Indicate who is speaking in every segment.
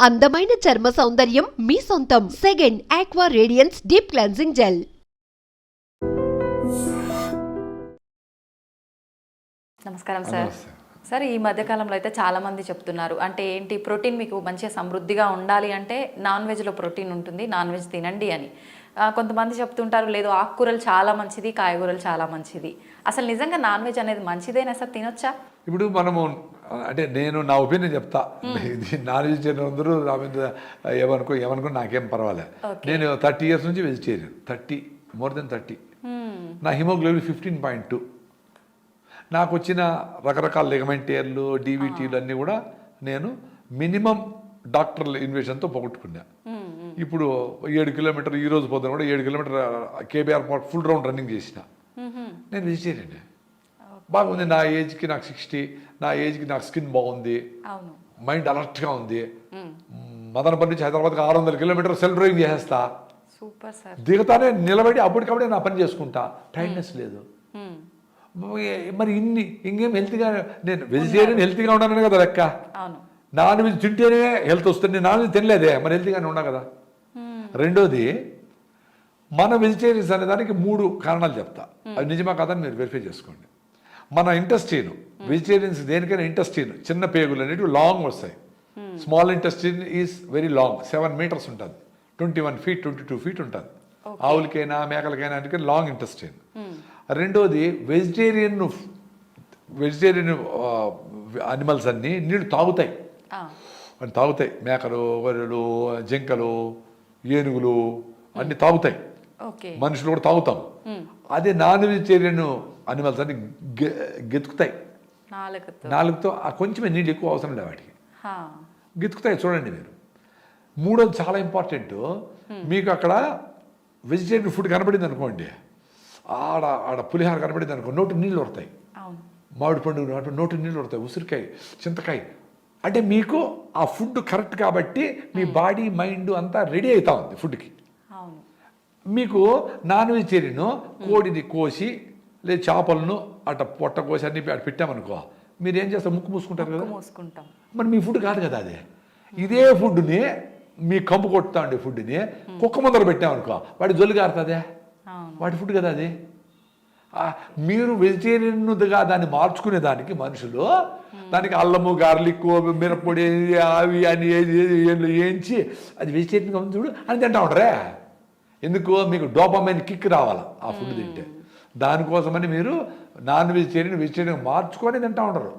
Speaker 1: అందమైన చర్మ సౌందర్యం మీ సొంతం. Second aqua radiance deep cleansing gel
Speaker 2: నమస్కారం సార్. సార్ ఈ మధ్యకాలంలో అయితే చాలా మంది చెప్తున్నారు. అంటే ఏంటి ప్రోటీన్ మీకు మంచిగా సమృద్ధిగా ఉండాలి అంటే నాన్ వెజ్లో ప్రోటీన్ ఉంటుంది నాన్ వెజ్ తినండి అని. కొంతమంది చెప్తుంటారు లేదు ఆకుకూరలు చాలా మంచిది కాయగూరలు చాలా మంచిది. అసలు నిజంగా నాన్ వెజ్ అనేది మంచిదేనా సార్? తినొచ్చా?
Speaker 3: ఇప్పుడు మనము అంటే నేను నా ఒపీనియన్ చెప్తా. ఇది నాన్ వెజిటేరియన్ అందరూ నా మీద ఏమనుకో ఏమనుకో నాకేం పర్వాలే
Speaker 2: Okay.
Speaker 3: నేను థర్టీ ఇయర్స్ నుంచి vegetarian thirty more then thirty. నా హిమోగ్లోబిన్ ఫిఫ్టీన్ పాయింట్ టూ. నాకు వచ్చిన రకరకాల లిగమెంటేర్లు డీవీటీలు అన్నీ కూడా నేను మినిమం డాక్టర్ల ఇన్వేషన్తో పోగొట్టుకున్నా. ఇప్పుడు ఏడు కిలోమీటర్ ఈ రోజు పొద్దున కూడా ఏడు kilometre KBR park full round running చేసిన. నేను వెజిటేరియన్ బాగుంది నా ఏజ్కి నాకు సిక్స్టీ నా ఏజ్కి నాకు స్కిన్ బాగుంది. మైండ్ అలర్ట్గా ఉంది. మదనపల్లి నుంచి హైదరాబాద్కి ఆరు వందల కిలోమీటర్ సెల్ డ్రైవింగ్ చేసేస్తా.
Speaker 2: Super sir.
Speaker 3: దిగతానే నిలబడి అప్పటికప్పుడే నా పని చేసుకుంటా. టైట్నెస్ లేదు. మరి ఇన్ని ఇంకేం హెల్తీగా నేను వెజిటేరియన్ హెల్తీగా ఉన్నాను కదా లెక్క. నాన్ వెజ్ తింటేనే హెల్త్ వస్తుంది నేను నాన్ వెజ్ తినలేదే. మరి హెల్తీగానే ఉన్నా కదా. రెండోది మన వెజిటేరియన్స్ అనే దానికి మూడు కారణాలు చెప్తా. అది నిజమా కాదని మీరు వెరిఫై చేసుకోండి. మన ఇంటెస్టీన్ వెజిటేరియన్స్ దేనికైనా ఇంటెస్టీన్ చిన్న పేగులు అనేటివి లాంగ్ వస్తాయి. Small intestine is very long seven meters ఉంటుంది. Twenty one feet twenty two feet ఉంటుంది ఆవులకైనా మేకలకైనా అంటే లాంగ్ ఇంటెస్టీన్ రెండోది వెజిటేరియన్ వెజిటేరియన్ అనిమల్స్ అన్నీ నీళ్ళు తాగుతాయి. తాగుతాయి. మేకలు గొర్రెలు జింకలు ఏనుగులు అన్ని తాగుతాయి. మనుషులు కూడా తాగుతాం. అదే నాన్ వెజిటేరియన్ అనిమల్స్ అన్ని గెతుకుతాయి.
Speaker 2: నాలుగుతో
Speaker 3: కొంచెమే నీళ్ళు ఎక్కువ అవసరం లేదు వాటికి. గెతుకుతాయి చూడండి మీరు. మూడోది చాలా ఇంపార్టెంట్ మీకు అక్కడ వెజిటేరియన్ ఫుడ్ కనబడింది అనుకోండి. ఆడ ఆడ పులిహార కనబడింది అనుకో నోటి నీళ్ళు
Speaker 2: అవును.
Speaker 3: మామిడి పండు నాటు నీళ్ళు పడతాయి ఉసిరికాయ చింతకాయ అంటే మీకు ఆ ఫుడ్ కరెక్ట్ కాబట్టి మీ బాడీ మైండ్ అంతా రెడీ అవుతా ఉంది ఫుడ్కి. మీకు నాన్ వెజిటేరియన్ కోడిని కోసి లేదా చేపలను అట్ట పొట్ట కోసి అన్ని అటు పెట్టామనుకో మీరు ఏం చేస్తారు? ముక్కు మూసుకుంటారు కదా?
Speaker 2: మూసుకుంటాం.
Speaker 3: మరి మీ ఫుడ్ కాదు కదా అది? ఇదే ఫుడ్ని మీ కంపు కొడుతా ఉండే ఫుడ్ని కుక్క ముందర పెట్టామనుకో వాడి జొల్లు కారుతుందే? వాటి ఫుడ్ కదా అది? మీరు వెజిటేరియన్గా దాన్ని మార్చుకునే దానికి మనుషులు దానికి అల్లము గార్లిక్ మిరప్పొడి అవి అని ఏది ఏది ఏది వేయించి అది వెజిటేరియన్గా ఉంది చూడు అని తింటా ఉంటారే. ఎందుకు మీకు డోపమైన్ కిక్ రావాలి ఆ ఫుడ్ తింటే. దానికోసమని మీరు నాన్ వెజిటేరియన్ వెజిటేరియన్ మార్చుకొని తింటా ఉంటారు.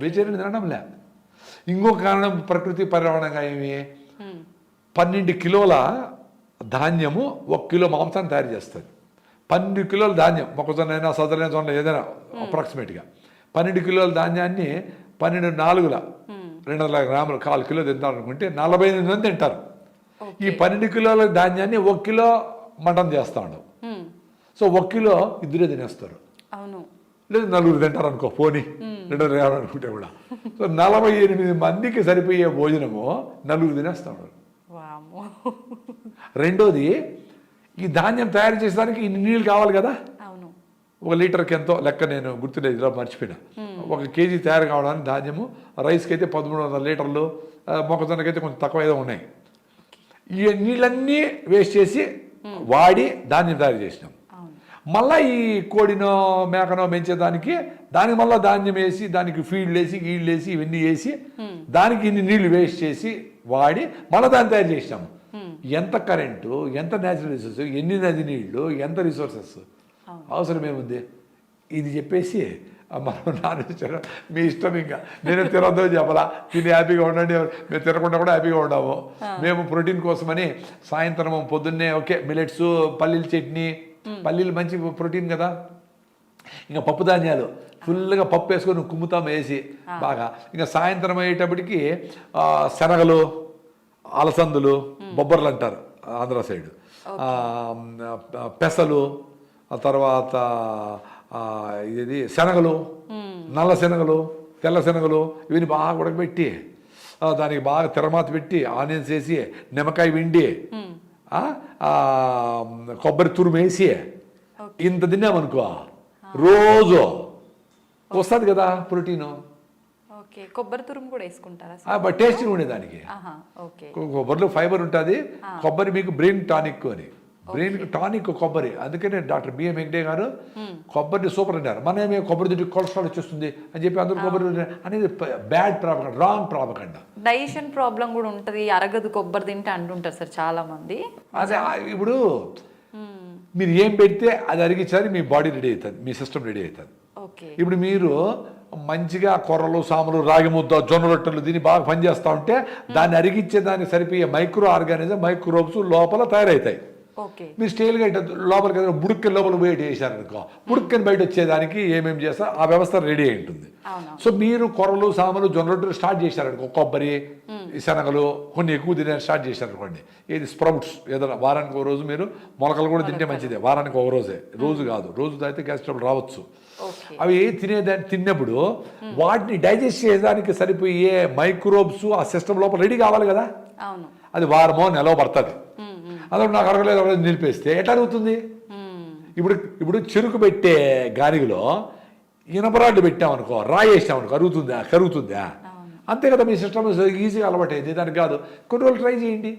Speaker 3: వెజిటేరియన్ తినడం లే. ఇంకొక కారణం ప్రకృతి పర్యావరణంగా ఏమి? పన్నెండు కిలోల ధాన్యము ఒక కిలో మాంసాన్ని తయారు చేస్తుంది పన్నెండు కిలోల ధాన్యం మొక్కజొన్న అయినా సదరైన జొన్న ఏదైనా అప్రాక్సిమేట్గా పన్నెండు కిలోల ధాన్యాన్ని పన్నెండు నాలుగుల రెండు వందల గ్రాములు కాలు కిలో తింటారు అనుకుంటే నలభై ఎనిమిది మంది తింటారు. ఈ పన్నెండు కిలోల ధాన్యాన్ని ఒక కిలో మటన్ చేస్తా ఉండవు. సో ఒక కిలో ఇద్దరే తినేస్తారు.
Speaker 2: అవును.
Speaker 3: లేదు నలుగురు తింటారు అనుకో పోనీ రెండు వందల యాభై అనుకుంటే కూడా. సో నలభై ఎనిమిది మందికి సరిపోయే భోజనము నలుగురు తినేస్తాడు
Speaker 2: వామ్మో.
Speaker 3: రెండోది ఈ ధాన్యం తయారు చేసేదానికి ఇన్ని నీళ్ళు కావాలి కదా?
Speaker 2: అవును.
Speaker 3: ఒక లీటర్కి ఎంతో లెక్క నేను గుర్తులేదు ఇలా మర్చిపోయినా. ఒక కేజీ తయారు కావడానికి ధాన్యము రైస్కి అయితే పదమూడు వందల లీటర్లు మొక్కజొన్నకి అయితే కొంచెం తక్కువ ఏదో ఉన్నాయి ఈ నీళ్ళన్నీ వేస్ట్ చేసి వాడి ధాన్యం తయారు చేసినాం. మళ్ళా ఈ కోడినో మేకనో పెంచేదానికి దానికి మళ్ళీ ధాన్యం వేసి దానికి ఫీల్డ్ వేసి గీళ్ళు వేసి ఇవన్నీ వేసి దానికి ఇన్ని నీళ్ళు వేస్ట్ చేసి వాడి మళ్ళీ దాన్ని తయారు చేసినాము ఎంత కరెంటు ఎంత న్యాచురల్ రిసోర్స్ ఎన్ని నది నీళ్ళు ఎంత రిసోర్సెస్? అవసరం ఏముంది? ఇది చెప్పేసి మనం నాన్ మీ ఇష్టం ఇంకా. నేను తినొద్దు చెప్పలా? తిని హ్యాపీగా ఉండండి. మేము తినకుండా కూడా హ్యాపీగా ఉన్నాము మేము ప్రోటీన్ కోసమని సాయంత్రం పొద్దున్నే ఓకే మిలెట్స్ పల్లీల చట్నీ. పల్లీలు మంచి ప్రోటీన్ కదా? ఇంకా పప్పు ధాన్యాలు. ఫుల్గా పప్పు వేసుకొని కుమ్ముతాం వేసి బాగా. ఇంకా సాయంత్రం అయ్యేటప్పటికి శనగలు అలసందులు బొబ్బర్లు అంటారు ఆంధ్ర సైడ్. పెసలు ఆ తర్వాత ఇది శనగలు నల్ల శనగలు తెల్ల శనగలు ఇవన్నీ బాగా ఉడకబెట్టి దానికి బాగా తెరమాత పెట్టి ఆనియన్స్ వేసి నిమ్మకాయ విండి కొబ్బరి తురుము వేసి ఇంత తిన్నామనుకో రోజు వస్తుంది కదా ప్రోటీను.
Speaker 2: ఓకే. కొబ్బరి తురుము కూడా వేసుకుంటారా
Speaker 3: బట్ టేస్టింగ్ ఉండేదానికి. కొబ్బరిలో ఫైబర్ ఉంటుంది. కొబ్బరి మీకు బ్రెయిన్ టానిక్ అని. బ్రెయిన్ టానిక్ కొబ్బరి. అందుకనే డాక్టర్ బిఎం వెంకటే గారు కొబ్బరిని సూపర్ అంటారు. మన ఏమే కొబ్బరి తింటే కొలెస్ట్రాల్ వచ్చేస్తుంది అని చెప్పి అందరూ కొబ్బరి అనేది bad propaganda wrong propaganda
Speaker 2: digestion problem కూడా ఉంటుంది. అరగదు కొబ్బరి తింటే అంటుంటారు సార్ చాలా మంది
Speaker 3: అదే ఇప్పుడు మీరు ఏం పెడితే అది అరిగించాలి మీ బాడీ రెడీ అవుతుంది మీ సిస్టమ్ రెడీ అవుతుంది. ఇప్పుడు మీరు మంచిగా కొర్రలు సాములు రాగి ముద్ద జొన్న రొట్టెలు దీన్ని బాగా పనిచేస్తూ ఉంటే దాన్ని అరిగించే దానికి సరిపోయే మైక్రో ఆర్గానిజం మైక్రోబ్స్ లోపల తయారవుతాయి మీరు స్టైల్గా ఇట్లా లోపలికి ఏదైనా బుడుక్కని లోపల పోయి వేసారనుకో బుడుక్కని బయట వచ్చేదానికి ఏమేమి చేస్తా ఆ వ్యవస్థ రెడీ అయి ఉంటుంది. సో మీరు కొర్రలు సాములు జొన్న రొట్టెలు స్టార్ట్ చేశారనుకో కొబ్బరి శనగలు కొన్ని ఎక్కువ తినే స్టార్ట్ చేశారనుకోండి ఏది స్ప్రౌట్స్ ఏదైనా వారానికి ఒక రోజు మీరు మొలకలు కూడా తింటే మంచిదే వారానికి ఒక రోజే. రోజు కాదు రోజు తాగితే గ్యాస్ ట్రబుల్ రావచ్చు. అవి తినేదాన్ని తిన్నప్పుడు వాటిని డైజెస్ట్ చేయడానికి సరిపోయే మైక్రోబ్స్ ఆ సిస్టమ్ లోపల రెడీ కావాలి కదా? అది వారమో నెలలో పడుతుంది.
Speaker 2: మ్మ్, మ్మ్,
Speaker 3: అదే నాకు అరగలేదు నిలిపేస్తే ఎట్లా అరుగుతుంది
Speaker 2: మ్మ్.
Speaker 3: ఇప్పుడు ఇప్పుడు చెరుకు పెట్టే గానిగిలో పెట్టామనుకో రాయి వేసామనుకో అరుగుతుందా కరుగుతుందా? అంతే కదా మీ సిస్టమ్ ఈజీగా అలవాటైంది దానికి కాదు. కొన్ని రోజులు ట్రై చేయండి.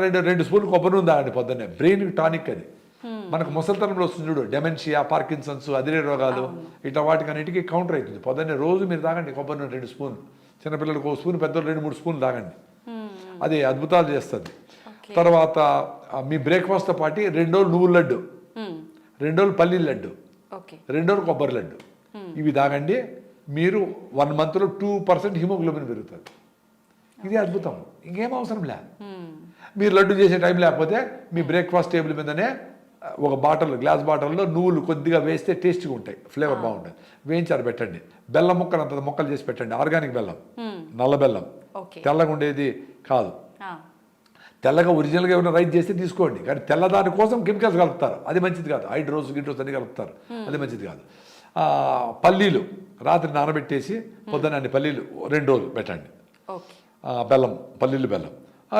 Speaker 3: రెండు రెండు స్పూన్లు కొబ్బరి నూనె తాగండి పొద్దున్నే. బ్రెయిన్ టానిక్ అది. మనకు ముసలితనంలో వస్తుంది చూడు డెమెన్షియా పార్కిన్సన్స్ అదిరే రోగాలు. ఇట్లా వాటికన్నిటికీ కౌంటర్ అవుతుంది. పొద్దున్నే రోజు మీరు తాగండి కొబ్బరి నూనె రెండు స్పూన్. చిన్నపిల్లలకు ఒక స్పూన్ పెద్దలు రెండు మూడు స్పూన్లు తాగండి. అది అద్భుతాలు చేస్తుంది. తర్వాత మీ బ్రేక్ఫాస్ట్తో పాటు రెండు రోజులు నువ్వుల లడ్డు.
Speaker 2: మ్మ్.
Speaker 3: రెండు రోజులు పల్లీల లడ్డు. రెండు రోజులు కొబ్బరి లడ్డు. ఇవి తాగండి మీరు వన్ మంత్లో టూ పర్సెంట్ హిమోగ్లోబిన్ పెరుగుతుంది. ఇది అద్భుతం. ఇంకేం అవసరం లే. మీరు లడ్డు చేసే టైం లేకపోతే మీ బ్రేక్ఫాస్ట్ టేబుల్ మీదనే ఒక బాటిల్ గ్లాస్ బాటిల్లో నువ్వులు కొద్దిగా వేస్తే టేస్ట్గా ఉంటాయి. ఫ్లేవర్ బాగుంటుంది వేయించారు పెట్టండి. బెల్లం ముక్కలు అంత ముక్కలు చేసి పెట్టండి. ఆర్గానిక్ బెల్లం. నల్ల బెల్లం. తెల్లగా ఉండేది కాదు. తెల్లగా ఒరిజినల్గా ఏమైనా రైట్ చేస్తే తీసుకోండి. కానీ తెల్లదాని కోసం కెమికల్స్ కలుపుతారు. అది మంచిది కాదు. హైడ్రోస్ గిడ్రోస్ అన్ని కలుపుతారు. అది మంచిది కాదు. పల్లీలు. రాత్రి నానబెట్టేసి పొద్దున్న అన్ని పల్లీలు రెండు రోజులు పెట్టండి. బెల్లం పల్లీలు బెల్లం.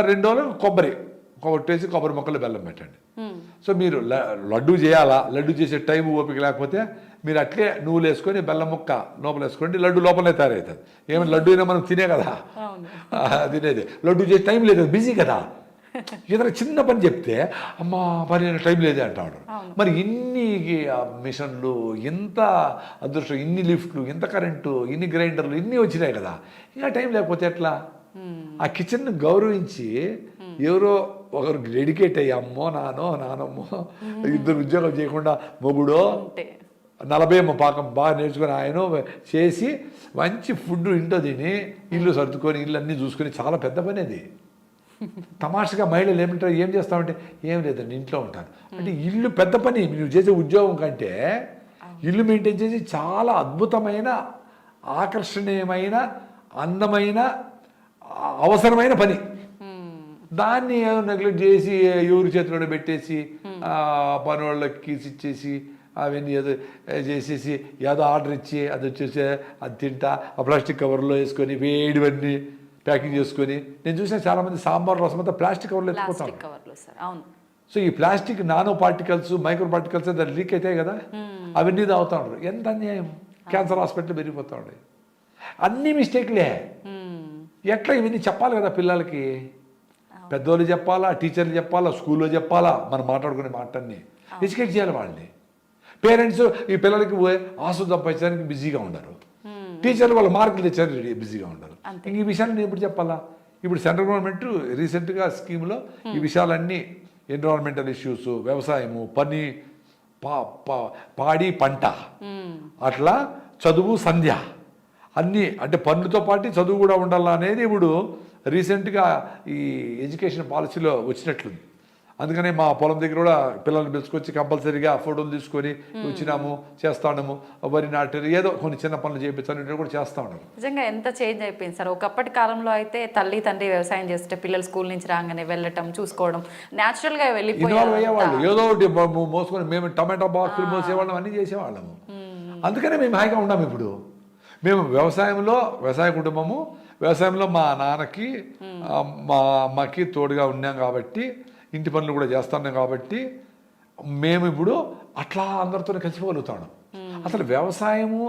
Speaker 3: రెండు రోజులు కొబ్బరి. కొట్టేసి కొబ్బరి మొక్కలు బెల్లం పెట్టండి. సో మీరు లడ్డు చేయాలా? లడ్డు చేసే టైం ఓపిక లేకపోతే మీరు అట్లే నువ్వులు వేసుకొని బెల్లం ముక్క లోపల వేసుకోండి లడ్డు లోపలే తయారవుతుంది. ఏమైనా లడ్డు అయినా మనం తినే కదా? తినేది. లడ్డు చేసే టైం లేదు బిజీ కదా? ఏదైనా చిన్న పని చెప్తే అమ్మా పని టైం లేదే అంటాడు. మరి ఇన్ని మిషన్లు ఇంత అదృష్టం ఇన్ని లిఫ్ట్లు ఇంత కరెంటు ఇన్ని గ్రైండర్లు ఇన్ని వచ్చినాయి కదా? ఇంకా టైం లేకపోతే ఎట్లా? ఆ కిచెన్ గౌరవించి ఎవరో ఒకరు డెడికేట్ అయ్యి అమ్మో నానో నానమ్మో ఇద్దరు ఉద్యోగం చేయకుండా మొగుడో నలభై ఏమో పాకం బాగా నేర్చుకొని ఆయన చేసి మంచి ఫుడ్ ఇంట్లో తిని ఇల్లు సర్దుకొని ఇల్లు అన్నీ చూసుకొని చాలా పెద్ద పని అది. తమాషగా మహిళలు ఏమంటారు ఏం చేస్తామంటే ఏం లేదండి ఇంట్లో ఉంటాను. అంటే ఇల్లు పెద్ద పని నువ్వు చేసే ఉద్యోగం కంటే ఇల్లు మెయింటైన్ చేసి చాలా అద్భుతమైన ఆకర్షణీయమైన అందమైన అవసరమైన పని. దాన్ని నెగ్లెక్ట్ చేసి ఎవరి చేతిలో పెట్టేసి ఆ పని వాళ్ళకి ఇచ్చేసి అవన్నీ ఏదో చేసేసి ఏదో ఆర్డర్ ఇచ్చి అది వచ్చేసి అది తింటా ఆ ప్లాస్టిక్ కవర్లో వేసుకొని వేడివన్నీ ప్యాకింగ్ చేసుకొని నేను చూసిన చాలామంది సాంబార్ రసం అంతా ప్లాస్టిక్ కవర్లో ఎత్తుకుపోతాను సో ఈ plastic nano particles micro particles దాన్ని లీక్ అవుతాయి కదా అవన్నీ తాగుతా ఉంటారు ఎంత అన్యాయం? క్యాన్సర్ హాస్పిటల్ పెరిగిపోతా ఉన్నాయి అన్ని మిస్టేక్లే. ఎట్లా ఇవన్నీ చెప్పాలి కదా పిల్లలకి? పెద్దోళ్ళు చెప్పాలా టీచర్లు చెప్పాలా స్కూల్లో చెప్పాలా మనం మాట్లాడుకునే మాటన్ని ఎడ్యుకేట్ చేయాలి వాళ్ళని. పేరెంట్స్ ఈ పిల్లలకి పోయి ఆసు సంపాదించడానికి బిజీగా ఉండరు. టీచర్లు వాళ్ళ మార్కులు తెచ్చారు బిజీగా ఉండరు. ఇంక ఈ విషయాలు నేను ఎప్పుడు చెప్పాలా? ఇప్పుడు సెంట్రల్ గవర్నమెంట్ రీసెంట్గా స్కీమ్లో ఈ విషయాలన్నీ ఎన్విరాన్మెంటల్ ఇష్యూస్ వ్యవసాయము పని పా పా- పాడి పంట అట్లా చదువు సంధ్య అన్నీ అంటే పనులతో పాటు చదువు కూడా ఉండాలా అనేది ఇప్పుడు రీసెంట్గా ఈ ఎడ్యుకేషన్ పాలసీలో వచ్చినట్లుంది. అందుకనే మా పొలం దగ్గర కూడా పిల్లల్ని పిలుచుకొచ్చి కంపల్సరీగా ఫోటోలు తీసుకొని వచ్చినాము చేస్తాము వరి నాటారు ఏదో కొన్ని చిన్న పనులు చేయించాలని కూడా చేస్తా ఉన్నాము
Speaker 2: నిజంగా ఎంత చేంజ్ అయిపోయింది సార్? ఒకప్పటి కాలంలో అయితే తల్లి తండ్రి వ్యవసాయం చేస్తుంటే పిల్లలు స్కూల్ నుంచి రాగానే వెళ్ళటం చూసుకోవడం న్యాచురల్గా
Speaker 3: ఇన్వాల్వ్ అయ్యేవాళ్ళు.
Speaker 2: వెళ్ళిపోయారు
Speaker 3: ఏదో ఒకటి మోసుకొని మేము టమాటా బాక్సులు మోసేవాళ్ళం అన్నీ చేసేవాళ్ళము. అందుకనే మేము హాయిగా ఉన్నాం ఇప్పుడు. మేము వ్యవసాయంలో వ్యవసాయ కుటుంబము వ్యవసాయంలో మా నాన్నకి మా అమ్మకి తోడుగా ఉన్నాం కాబట్టి ఇంటి పనులు కూడా చేస్తున్నాం కాబట్టి మేము ఇప్పుడు అట్లా అందరితో కలిసిపోగలుగుతాం అసలు వ్యవసాయము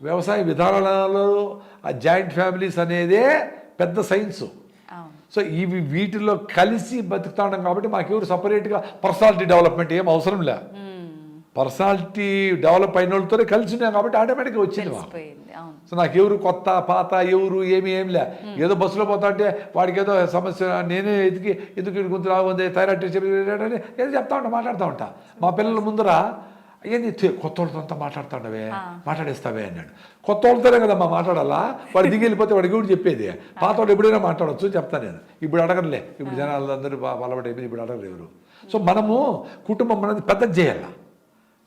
Speaker 3: వ్యవసాయ విధానాలలో ఆ జాయింట్ ఫ్యామిలీస్ అనేదే పెద్ద సైన్సు. సో ఇవి వీటిలో కలిసి బతుకుతా ఉన్నాం కాబట్టి మాకెవరు సపరేట్గా పర్సనాలిటీ డెవలప్మెంట్ ఏం అవసరం లే. పర్సనాలిటీ డెవలప్ అయిన వాళ్ళతోనే కలిసి ఉన్నాం కాబట్టి ఆటోమేటిక్గా వచ్చింది సో నాకు ఎవరు కొత్త పాత ఎవరు ఏమి ఏం లే. ఏదో బస్సులో పోతా అంటే వాడికి ఏదో సమస్య నేనే ఎందుకు వీడి గుంతు రాగుంది థైరాయిడ్ చేయాలి, ఏదో చెప్తా ఉంటా మాట్లాడుతూ ఉంటా. మా పిల్లల ముందర ఏంది కొత్త వాళ్ళతో అంతా మాట్లాడుతాండవే మాట్లాడేస్తావే అన్నాడు. కొత్త వాళ్ళతోనే కదా మా మాట్లాడాలా? వాడు దిగి వెళ్ళిపోతే వాడికి కూడా చెప్పేది? పాత వాడు ఎప్పుడైనా మాట్లాడవచ్చు చెప్తాను నేను. ఇప్పుడు అడగనులే. ఇప్పుడు జనాలు అందరూ బలపడి అయిపోయింది ఇప్పుడు అడగరు ఎవరు. సో మనము కుటుంబం అనేది పెద్దది చేయాలి?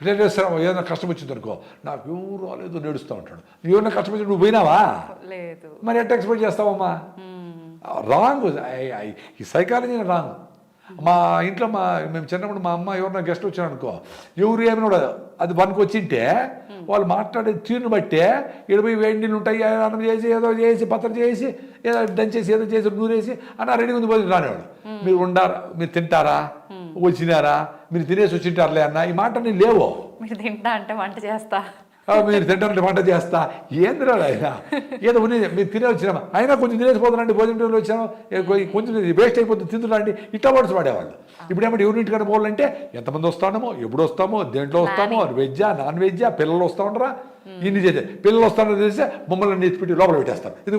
Speaker 3: రిలేటివ్స్ ఏదైనా కష్టం వచ్చింది అనుకో. నాకు ఎవరు రాలేదు నేడుస్తూ ఉంటాడు. ఎవరైనా కష్టం వచ్చి నువ్వు పోయినావా?
Speaker 2: లేదు.
Speaker 3: మరి ఎట్లా ఎక్స్పెక్ట్ చేస్తావమ్మా? రాంగ్ ఈ సైకాలజీ రాంగ్. మా ఇంట్లో మా మేము చిన్నప్పుడు మా అమ్మ ఎవరైనా గెస్ట్ వచ్చారు అనుకో. ఎవరు ఏమైనా అది వన్కి వచ్చింటే వాళ్ళు మాట్లాడే తీరుని బట్టే ఇరవై వేడి నీళ్ళు ఉంటాయి అన్నం చేసి ఏదో చేసి పత్రం చేసి ఏదో దంచేసి ఏదో చేసి నూరేసి అన్న రెడీ ఉంది పోయి రానివాడు. మీరు ఉండారా? మీరు తింటారా? వచ్చినారా మీరు తినేసి వచ్చింటారులే అన్న ఈ మాట నేను లేవు?
Speaker 2: మీరు తింటా అంటే వంట చేస్తా.
Speaker 3: మీరు తింటారంటే వంట చేస్తా. ఏందిరా ఆయన ఏదో మీరు తినే వచ్చినామా? అయినా కొంచెం తినేసిపోతానండి భోజనం టైంలో వచ్చాము కొంచెం వేస్ట్ అయిపోతుంది తింటున్నాండి ఇట్లా వర్డ్స్ వాడేవాళ్ళు ఇప్పుడు ఏమంటే యూనిట్ కానీ పోవాలంటే ఎంతమంది వస్తామో ఎప్పుడు వస్తామో దేంట్లో వస్తామో వెజ్జా నాన్ వెజ్జా పిల్లలు వస్తా ఉండరా? ఇన్ని చేసే పిల్లలు వస్తారో తెలిస్తే మమ్మల్ని నెత్తిపెట్టి లోపల పెట్టేస్తారు. ఇది